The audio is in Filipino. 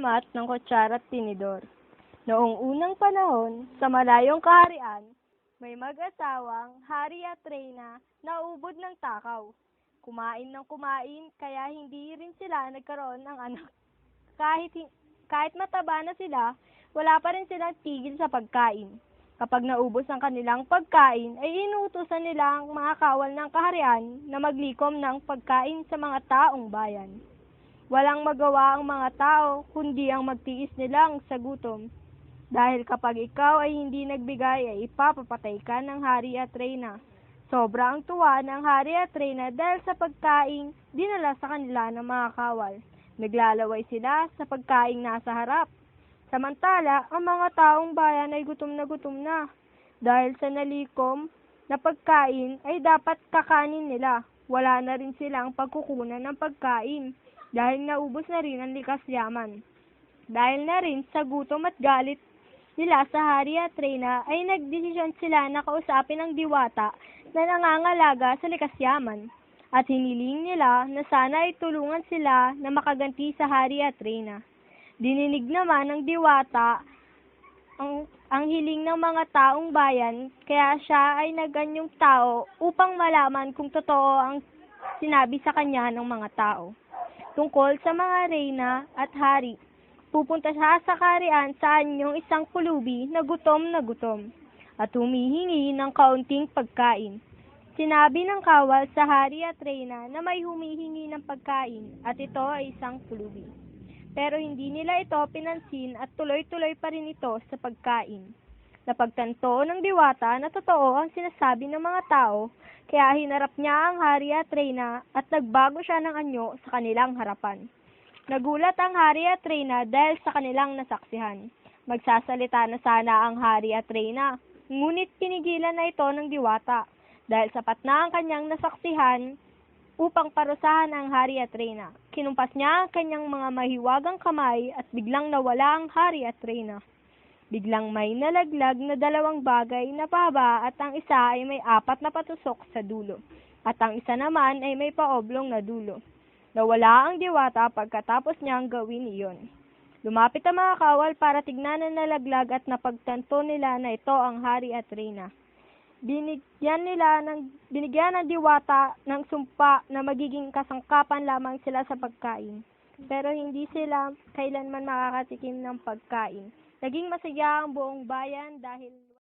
mat ng kutsara at tinidor. Noong unang panahon, sa malayong kaharian, may mag-asawang hari at reyna na ubod ng takaw. Kumain ng kumain, kaya hindi rin sila nagkaroon ng anak. Kahit, hi- kahit mataba na sila, wala pa rin silang tigil sa pagkain. Kapag naubos ang kanilang pagkain, ay inuutosan nila ang mga kawal ng kaharian na maglikom ng pagkain sa mga taong bayan. Walang magawa ang mga tao, kundi ang magtiis nilang sa gutom. Dahil kapag ikaw ay hindi nagbigay, ay ipapapatay ka ng hari at reyna. Sobrang tuwa ng hari at reyna dahil sa pagkain dinala sa kanila ng mga kawal. Naglalaway sila sa pagkain nasa harap. Samantala, ang mga taong bayan ay gutom na gutom na. Dahil sa nalikom na pagkain ay dapat kakanin nila. Wala na rin silang pagkukunan ng pagkain dahil naubos na rin ang likas yaman. Dahil na rin sa gutom at galit nila sa hari at reyna ay nagdesisyon sila na kausapin ang diwata na nangangalaga sa likas yaman at hiniling nila na sana ay tulungan sila na makaganti sa hari at reyna. Dininig naman ng diwata ang, ang hiling ng mga taong bayan, kaya siya ay naganyong tao upang malaman kung totoo ang sinabi sa kanya ng mga tao. Tungkol sa mga reyna at hari, pupunta siya sa karian sa anyong isang pulubi na gutom na gutom at humihingi ng kaunting pagkain. Sinabi ng kawal sa hari at reyna na may humihingi ng pagkain at ito ay isang pulubi pero hindi nila ito pinansin at tuloy-tuloy pa rin ito sa pagkain. Napagtanto ng diwata na totoo ang sinasabi ng mga tao, kaya hinarap niya ang hari at reyna at nagbago siya ng anyo sa kanilang harapan. Nagulat ang hari at reyna dahil sa kanilang nasaksihan. Magsasalita na sana ang hari at reyna, ngunit pinigilan na ito ng diwata dahil sapat na ang kanyang nasaksihan upang parusahan ang hari at reyna. Kinumpas niya ang kanyang mga mahiwagang kamay at biglang nawala ang hari at reyna. Biglang may nalaglag na dalawang bagay na pahaba at ang isa ay may apat na patusok sa dulo at ang isa naman ay may paoblong na dulo. Nawala ang diwata pagkatapos niyang gawin iyon. Lumapit ang mga kawal para tignan ang nalaglag at napagtanto nila na ito ang hari at reyna binigyan nila ng binigyan ng diwata ng sumpa na magiging kasangkapan lamang sila sa pagkain. Pero hindi sila kailanman makakatikim ng pagkain. Naging masaya ang buong bayan dahil